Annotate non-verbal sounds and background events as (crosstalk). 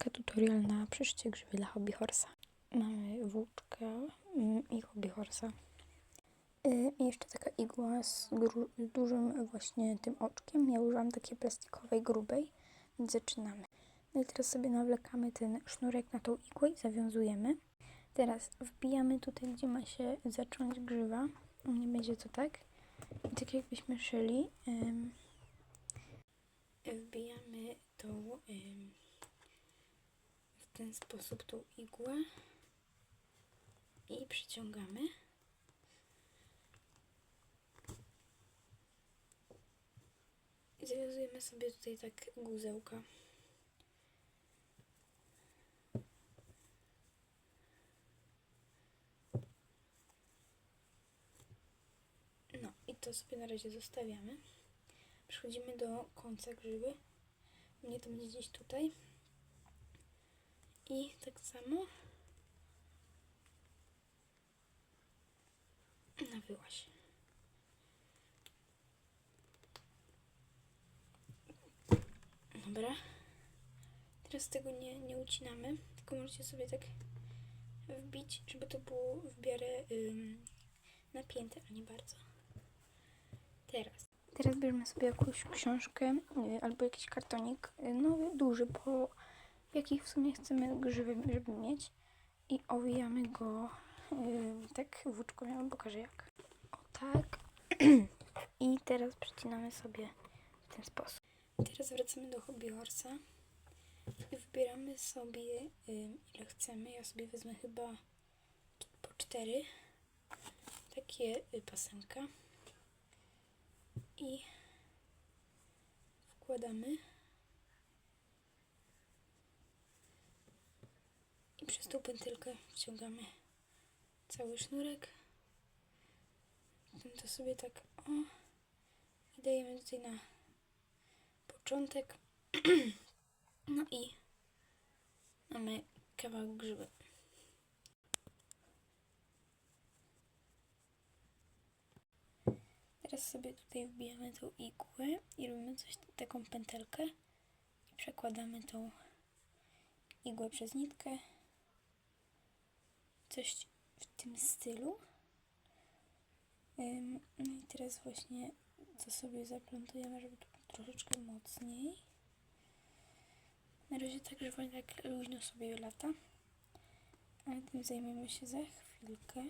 odcinka tutorial na przyszycie grzyby dla hobby horsa. Mamy włóczkę mm, i hobby horsa. Y, I jeszcze taka igła z, dużym właśnie tym oczkiem. Ja użyłam takiej plastikowej, grubej, więc zaczynamy. No i teraz sobie nawlekamy ten sznurek na tą igłę i zawiązujemy. Teraz wbijamy tutaj, gdzie ma się zacząć grzywa. Nie będzie to tak. I tak jakbyśmy szyli. wbijamy tą w ten sposób tą igłę i przyciągamy. I zawiązujemy sobie tutaj tak guzełka. No i to sobie na razie zostawiamy. Przechodzimy do końca grzyby. Mnie to będzie gdzieś tutaj. Tak samo na wyłaś. Dobra. Teraz tego nie, nie ucinamy, tylko możecie sobie tak wbić, żeby to było w miarę ym, napięte, a nie bardzo. Teraz. Teraz bierzemy sobie jakąś książkę y, albo jakiś kartonik, y, no duży, po jakich w sumie chcemy grzyby, żeby mieć i owijamy go y, tak włóczką, ja wam pokażę jak. O tak. (clears throat) I teraz przycinamy sobie w ten sposób. Teraz wracamy do hobby horsa i wybieramy sobie y, ile chcemy. Ja sobie wezmę chyba po cztery takie y, pasemka i wkładamy przez tą pętelkę wciągamy cały sznurek. Potem to sobie tak o i dajemy tutaj na początek. (clears throat) No i mamy kawałek grzyba. Teraz sobie tutaj wbijamy tą igłę i robimy coś, taką pętelkę i przekładamy tą igłę przez nitkę. Coś w tym stylu. No i teraz właśnie to sobie zaplątujemy, żeby to było troszeczkę mocniej. Na razie tak, że tak luźno sobie lata. Ale tym zajmiemy się za chwilkę.